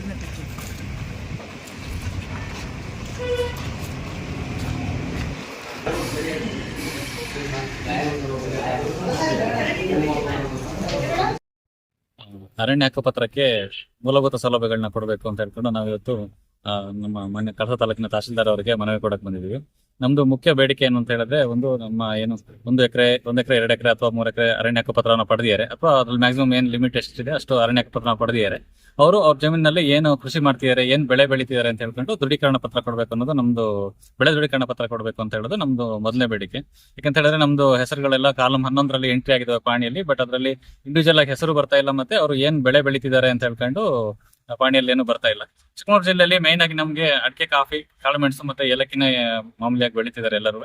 ಐದನೇ ಅರಣ್ಯ ಹಕ್ಕುಪತ್ರಕ್ಕೆ ಮೂಲಭೂತ ಸೌಲಭ್ಯಗಳನ್ನ ಕೊಡಬೇಕು ಅಂತ ಹೇಳ್ಕೊಂಡು ನಾವು ಇವತ್ತು ನಮ್ಮ ಮೊನ್ನೆ ಕಳಸ ತಾಲೂಕಿನ ತಹಶೀಲ್ದಾರ್ ಅವರಿಗೆ ಮನವಿ ಕೊಡಕ್ ಬಂದಿದ್ದೀವಿ. ನಮ್ದು ಮುಖ್ಯ ಬೇಡಿಕೆ ಏನು ಅಂತ ಹೇಳಿದ್ರೆ ಒಂದು ನಮ್ಮ ಏನು, ಒಂದು ಎಕರೆ, ಒಂದ್ ಎಕರೆ, ಎರಡು ಎಕರೆ ಅಥವಾ ಮೂರು ಎಕರೆ ಅರಣ್ಯ ಹಕ್ಕುಪತ್ರವನ್ನು ಪಡೆದಿದ್ದಾರೆ. ಅಥವಾ ಅದ್ರಲ್ಲಿ ಮ್ಯಾಕ್ಸಿಮಮ್ ಏನು ಲಿಮಿಟ್ ಎಷ್ಟಿದೆ ಅಷ್ಟು ಅರಣ್ಯ ಹಕ್ಕುಪತ್ರನ ಪಡೆದಿದ್ದಾರೆ. ಅವರು ಅವ್ರ ಜಮೀನಲ್ಲಿ ಏನು ಕೃಷಿ ಮಾಡ್ತಿದ್ದಾರೆ, ಏನ್ ಬೆಳೆ ಬೆಳಿತಿದ್ದಾರೆ ಅಂತ ಹೇಳ್ಕೊಂಡು ದೃಢೀಕರಣ ಪತ್ರ ಕೊಡಬೇಕು ಅನ್ನೋದು ನಮ್ದು, ಬೆಳೆ ದೃಢೀಕರಣ ಪತ್ರ ಕೊಡಬೇಕು ಅಂತ ಹೇಳೋದು ನಮ್ದು ಮೊದಲನೇ ಬೇಡಿಕೆ. ಯಾಕಂತ ಹೇಳಿದ್ರೆ ನಮ್ದು ಹೆಸರುಗಳೆಲ್ಲ ಕಾಲಂ ಹನ್ನೊಂದರಲ್ಲಿ ಎಂಟ್ರಿ ಆಗಿದೆ ಪಾಣಿಯಲ್ಲಿ ಬಟ್ ಅದರಲ್ಲಿ ಇಂಡಿವಿಜುವಲ್ ಆಗಿ ಹೆಸರು ಬರ್ತಾ ಇಲ್ಲ ಮತ್ತೆ ಅವರು ಏನ್ ಬೆಳೆ ಬೆಳಿತಿದ್ದಾರೆ ಅಂತ ಹೇಳ್ಕೊಂಡು ಪಾಣಿಯಲ್ಲಿ ಏನು ಬರ್ತಾ ಇಲ್ಲ. ಚಿಕ್ಕಮಗಳೂರು ಜಿಲ್ಲೆಯಲ್ಲಿ ಮೇನ್ ಆಗಿ ನಮಗೆ ಅಡಿಕೆ, ಕಾಫಿ ಕಾಳುಮೆಣಸು ಮತ್ತೆ ಏಲಕ್ಕಿನ ಮಾಮೂಲಿಯಾಗಿ ಬೆಳೀತಿದ್ದಾರೆ ಎಲ್ಲರೂ.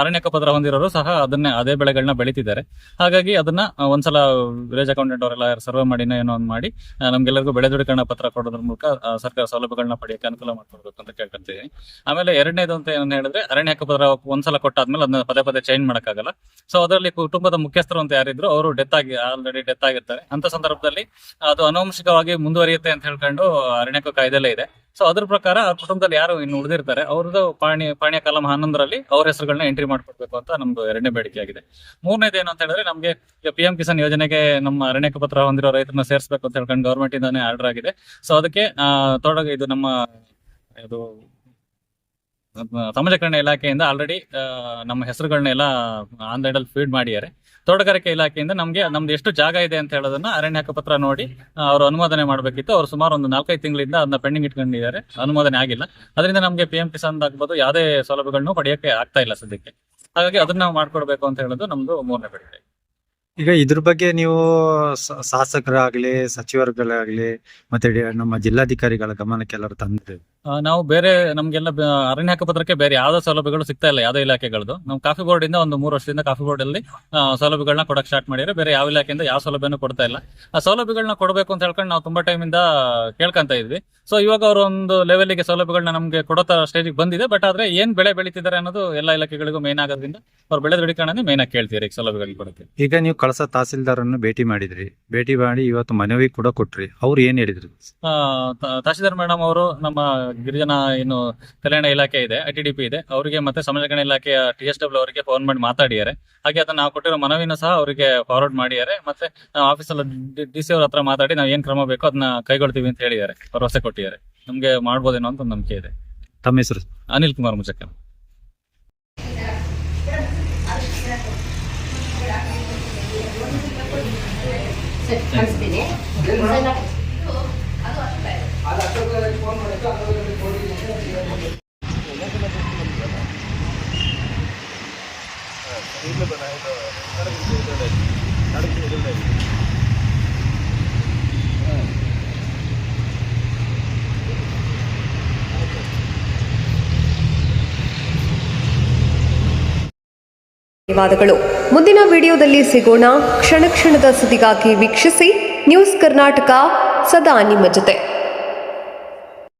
ಅರಣ್ಯಕ ಪದರ ಹೊಂದಿರೋರು ಸಹ ಅದನ್ನೇ ಅದೇ ಬೆಳೆಗಳನ್ನ ಬೆಳೀತಿದ್ದಾರೆ. ಹಾಗಾಗಿ ಅದನ್ನ ಒಂದ್ಸಲ ವಿಲೇಜ್ ಅಕೌಂಟೆಂಟ್ ಅವರೆಲ್ಲ ಸರ್ವೆ ಮಾಡಿ, ಏನೋ ಒಂದು ಮಾಡಿ ನಮ್ಗೆಲ್ಲರಿಗೂ ಬೆಳೆ ದೃಢೀಕರಣ ಪತ್ರ ಕೊಡೋದ್ರ ಮೂಲಕ ಸರ್ಕಾರ ಸೌಲಭ್ಯಗಳನ್ನ ಪಡೆಯಕ್ಕೆ ಅನುಕೂಲ ಮಾಡ್ಕೊಡ್ಬೇಕು ಅಂತ ಕೇಳ್ಕೊಂತೀನಿ ಆಮೇಲೆ ಎರಡನೇದು ಅಂತ ಏನಂತ ಹೇಳಿದ್ರೆ ಅರಣ್ಯ ಪತ್ರ ಒಂದ್ಸಲ ಕೊಟ್ಟಾದ್ಮೇಲೆ ಅದನ್ನ ಪದೇ ಪದೇ ಚೇಂಜ್ ಮಾಡೋಕ್ಕಾಗಲ್ಲ. ಸೊ ಅದರಲ್ಲಿ ಕುಟುಂಬದ ಮುಖ್ಯಸ್ಥರು ಅಂತ ಯಾರಿದ್ರು, ಅವರು ಡೆತ್ ಆಗಿ ಆಲ್ರೆಡಿ ಡೆತ್ ಆಗಿರ್ತಾರೆ. ಅಂತ ಸಂದರ್ಭದಲ್ಲಿ ಅದು ಅನುವಂಶಿಕವಾಗಿ ಮುಂದುವರಿಯುತ್ತೆ ಅಂತ ಹೇಳ್ಕೊಂಡು ಅರಣ್ಯಕ ಕಾಯ್ದೆಲ್ಲೇ ಇದೆ. ಸೊ ಅದ್ರ ಪ್ರಕಾರ ಆ ಕುಟುಂಬದಲ್ಲಿ ಯಾರು ಇನ್ನು ಉಳಿದಿರ್ತಾರೆ, ಅವ್ರದ್ದು ಪಾಣಿ ಪಾಣಿಯ ಕಲಂ ಹನ್ನೊಂದರಲ್ಲಿ ಅವ್ರ ಹೆಸರುಗಳನ್ನ ಎಂಟ್ರಿ ಮಾಡ್ಕೊಡ್ಬೇಕು ಅಂತ ನಮ್ದು ಎರಡನೇ ಬೇಡಿಕೆ ಆಗಿದೆ. ಮೂರನೇದು ಏನು ಅಂತ ಹೇಳಿದ್ರೆ ನಮಗೆ ಪಿ ಎಂ ಕಿಸಾನ್ ಯೋಜನೆಗೆ ನಮ್ಮ ಅರಣ್ಯ ಪತ್ರ ಹೊಂದಿರೋ ರೈತರನ್ನ ಸೇರಿಸಬೇಕು ಅಂತ ಹೇಳ್ಕೊಂಡು ಗೌರ್ಮೆಂಟ್ ಇಂದಾನೆ ಆರ್ಡರ್ ಆಗಿದೆ. ಸೊ ಅದಕ್ಕೆ ತೊಡಗ ಇದು ನಮ್ಮ ಇದು ಸಮಾಜ ಸಮಾಜಕರಣ ಇಲಾಖೆಯಿಂದ ಆಲ್ರೆಡಿ ನಮ್ಮ ಹೆಸರುಗಳನ್ನೆಲ್ಲ ಆನ್ಲೈನ್ ಅಲ್ಲಿ ಫೀಡ್ ಮಾಡಿದ್ದಾರೆ. ತೋಟಗಾರಿಕೆ ಇಲಾಖೆಯಿಂದ ನಮಗೆ, ನಮ್ದು ಎಷ್ಟು ಜಾಗ ಇದೆ ಅಂತ ಹೇಳೋದನ್ನ ಅರಣ್ಯ ಹಕ್ಕುಪತ್ರ ನೋಡಿ ಅವರು ಅನುಮೋದನೆ ಮಾಡಬೇಕಿತ್ತು. ಅವರು ಸುಮಾರು ಒಂದು ನಾಲ್ಕೈದು ತಿಂಗಳಿಂದ ಅದನ್ನ ಪೆಂಡಿಂಗ್ ಇಟ್ಕೊಂಡಿದ್ದಾರೆ. ಅನುಮೋದನೆ ಆಗಿಲ್ಲ. ಅದರಿಂದ ನಮಗೆ ಪಿ ಎಂ ಕಿಸಾನ್ ಆಗ್ಬೋದು ಯಾವುದೇ ಸೌಲಭ್ಯಗಳನ್ನು ಪಡೆಯಕ್ಕೆ ಆಗ್ತಾ ಇಲ್ಲ ಸದ್ಯಕ್ಕೆ. ಹಾಗಾಗಿ ಅದನ್ನ ನಾವು ಮಾಡ್ಕೊಡ್ಬೇಕು ಅಂತ ಹೇಳೋದು ನಮ್ದು ಮೂರನೇ ಬೇಡಿಕೆ. ಈಗ ಇದ್ರ ಬಗ್ಗೆ ನೀವು ಶಾಸಕರಾಗ್ಲಿ, ಸಚಿವರುಗಳಾಗ್ಲಿ, ಮತ್ತೆ ನಮ್ಮ ಜಿಲ್ಲಾಧಿಕಾರಿಗಳ ಗಮನಕ್ಕೆ ಎಲ್ಲರೂ ತಂದ್ರೆ ಆ, ನಾವು ಬೇರೆ ನಮ್ಗೆಲ್ಲ ಬ- ಅರಣ್ಯ ಹಕ್ಕುಪತ್ರಕ್ಕೆ ಬೇರೆ ಯಾವ್ದೋ ಸೌಲಭ್ಯಗಳು ಸಿಗ್ತಾ ಇಲ್ಲ ಯಾವ್ದೋ ಇಲಾಖೆಗಳದ್ದು ನಾವು ಕಾಫಿ ಬೋರ್ಡ್ ಇಂದ ಒಂದು ಮೂರು ವರ್ಷದಿಂದ ಕಾಫಿ ಬೋರ್ಡ್ ಅಲ್ಲಿ ಆ, ಸೌಲಭ್ಯಗಳನ್ನ ಕೊಡಕ್ ಸ್ಟಾರ್ಟ್ ಮಾಡಿದ್ರೆ ಬೇರೆ ಯಾವ ಇಲಾಖೆಯಿಂದ ಯಾವ ಸೌಲಭ್ಯನೂ ಕೊಡ್ತಾ ಇಲ್ಲ. ಆ ಸೌಲಭ್ಯಗಳನ್ನ ಕೊಡಬೇಕು ಅಂತ ಹೇಳ್ಕೊಂಡು ನಾವು ತುಂಬಾ ಟೈಮ್ ಇಂದ ಕೇಳ್ಕೊಂತ ಇದ್ವಿ. ಸೊ ಇವಾಗ ಅವರು ಒಂದು ಲೆವೆಲ್ಗೆ ಸೌಲಭ್ಯಗಳನ್ನ ನಮ್ಗೆ ಕೊಡೋ ಸ್ಟೇಜಿಗೆ ಬಂದಿದೆ ಬಟ್ ಆದ್ರೆ ಏನ್ ಬೆಳೆ ಬೆಳೀತಿದ್ದಾರೆ ಅನ್ನೋದು ಎಲ್ಲಾ ಇಲಾಖೆಗಳಿಗೂ ಮೇನ್ ಆಗೋದ್ರಿಂದ ಅವ್ರು ಬೆಳೆ ದೃಢೀಕರಣನೇ ಮೇನ್ ಆಗಿ ಕೇಳ್ತೀರಿ ಈಗ ಸೌಲಭ್ಯಗಳಿಗೆ ಕೊಡಕ್ಕೆ. ಈಗ ನೀವು ಕಳಸ ತಹಸೀಲ್ದಾರನ್ನು ಭೇಟಿ ಮಾಡಿದ್ರಿ. ಭೇಟಿ ಮಾಡಿ ಇವತ್ತು ಮನವಿ ಕೂಡ ಕೊಟ್ರಿ. ಅವ್ರು ಏನ್ ಹೇಳಿದ್ರು? ಆ, ತ- ತಹಶೀಲ್ದಾರ್ ಮೇಡಮ್ ಅವರು ನಮ್ಮ ಗಿರಿಜನ ಏನು ಕಲ್ಯಾಣ ಇಲಾಖೆ ಇದೆ ಐ ಟಿ ಡಿ ಪಿ ಇದೆ ಅವರಿಗೆ ಮತ್ತೆ ಸಮಾಜ ಕಲ್ಯಾಣ ಇಲಾಖೆಯ ಟಿ ಎಸ್ ಡಬ್ಲ್ಯೂ ಅವರಿಗೆ ಫೋನ್ ಮಾಡಿ ಮಾತಾಡಿದ್ದಾರೆ. ಹಾಗೆ ಅದನ್ನ ನಾವು ಕೊಟ್ಟಿರೋ ಮನವಿನ ಸಹ ಅವರಿಗೆ ಫಾರ್ವರ್ಡ್ ಮಾಡಿದ್ದಾರೆ. ಮತ್ತೆ ನಾವು ಆಫೀಸಲ್ಲಿ ಡಿ ಸಿ ಅವ್ರ ಹತ್ರ ಮಾತಾಡಿ ನಾವು ಏನ್ ಕ್ರಮ ಬೇಕೋ ಅದನ್ನ ಕೈಗೊಳ್ತೀವಿ ಅಂತ ಹೇಳಿದ್ದಾರೆ. ಭರವಸೆ ಕೊಟ್ಟಿದ್ದಾರೆ. ನಮ್ಗೆ ಮಾಡ್ಬೋದೇನೋ ಅಂತ ಒಂದು ನಂಬಿಕೆ ಇದೆ. ತಮ್ಮ ಹೆಸರು? ಅನಿಲ್ ಕುಮಾರ್ ಧನ್ಯವಾದಗಳು. ಮುಂದಿನ ವಿಡಿಯೋದಲ್ಲಿ ಸಿಗೋಣ. ಕ್ಷಣ ಕ್ಷಣದ ಸುದ್ದಿಗಾಗಿ ವೀಕ್ಷಿಸಿ. ನ್ಯೂಸ್ ಕರ್ನಾಟಕ ಸದಾ ನಿಮ್ಮ ಜೊತೆ